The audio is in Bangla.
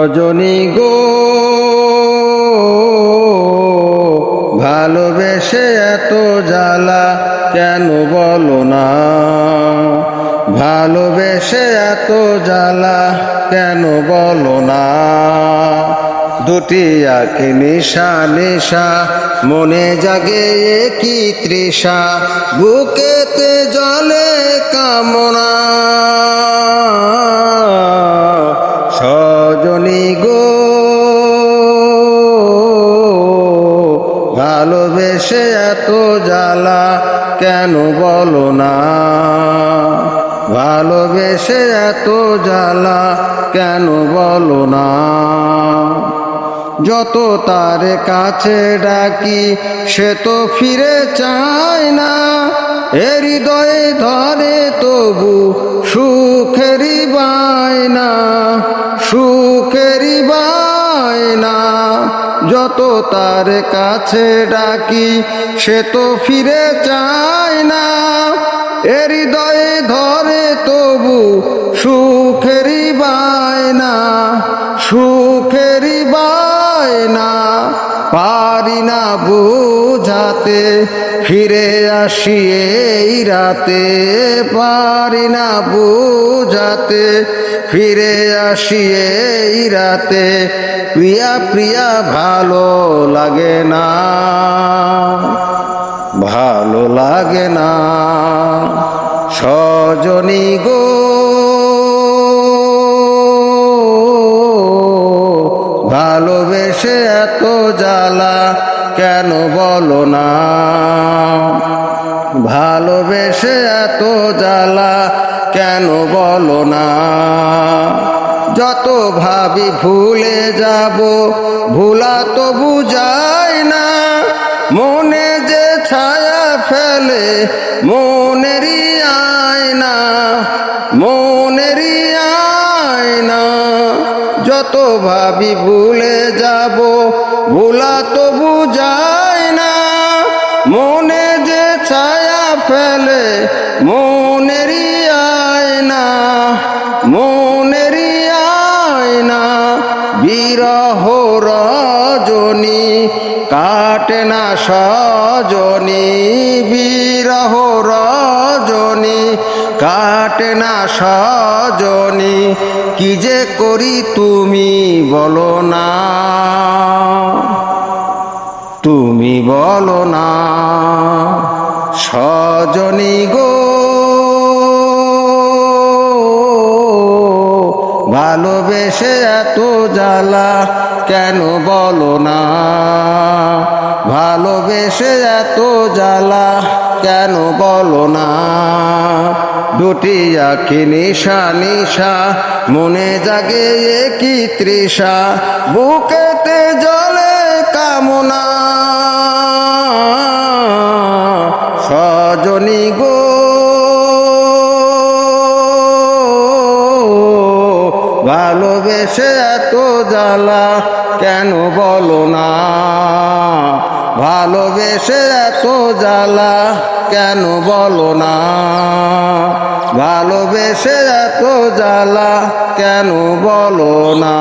রজনী গো, ভালোবেসে এত জ্বালা কেন বলো না? ভালোবেসে এত জ্বালা কেন বলো না? দুটি আঁকি নিশা নিশা, মনে জাগে কি তৃষা, বুকেতে জলে কামনা। এত জ্বালা কেন বলো না? ভালোবেসে এত জ্বালা কেন বলো না? যত তার কাছে ডাকি, সে তো ফিরে চায় না। হৃদয়ে ধরে তবু সুখেরই বায়না। যত তার কাছে ডাকি, সে তো ফিরে চায় না। এ হৃদয়ে ধরে তবু সুখেরই বায়না সুখেরই বায়না। পারি না বুঝাতে, ফিরে আসি এই রাতে। পারি না বুঝাতে, ফিরে আসি এই রাতে। প্রিয়া প্রিয়া, ভালো লাগে না। ভালো লাগে না। সজনী গো, ভালোবেসে এত জ্বালা কেন বলো না? ভালোবেসে এত জ্বালা কেন বলো না? যত ভাবি ভুলে যাব, ভুলা তো বুঝায় না। মনে যে ছায়া ফেলে, মনেরই আয়না মনেরই আয়না। যত ভাবি ভুলে যাব, ভুলা তো বুঝায় না। মনে যে ছায়া ফেলে মনেরই বিরহ রজনী, কাটে না সজনী, বিরহ রজনী, কাটে না সজনী, কি যে করি তুমি বলো না। তুমি বলো না, সজনী ভালোবেসে এত জ্বালা, কেন বলো না? ভালোবেসে এত জ্বালা, কেন বলো না? দুটি আখি নিশা নিশা, মনে জাগে কি তৃষা, বুকেতে জলে কামনা ভালোবেসে এত জ্বালা কেন বলো না? ভালোবেসে এত জ্বালা কেন বলো না? ভালোবেসে এত জ্বালা কেন বলো না?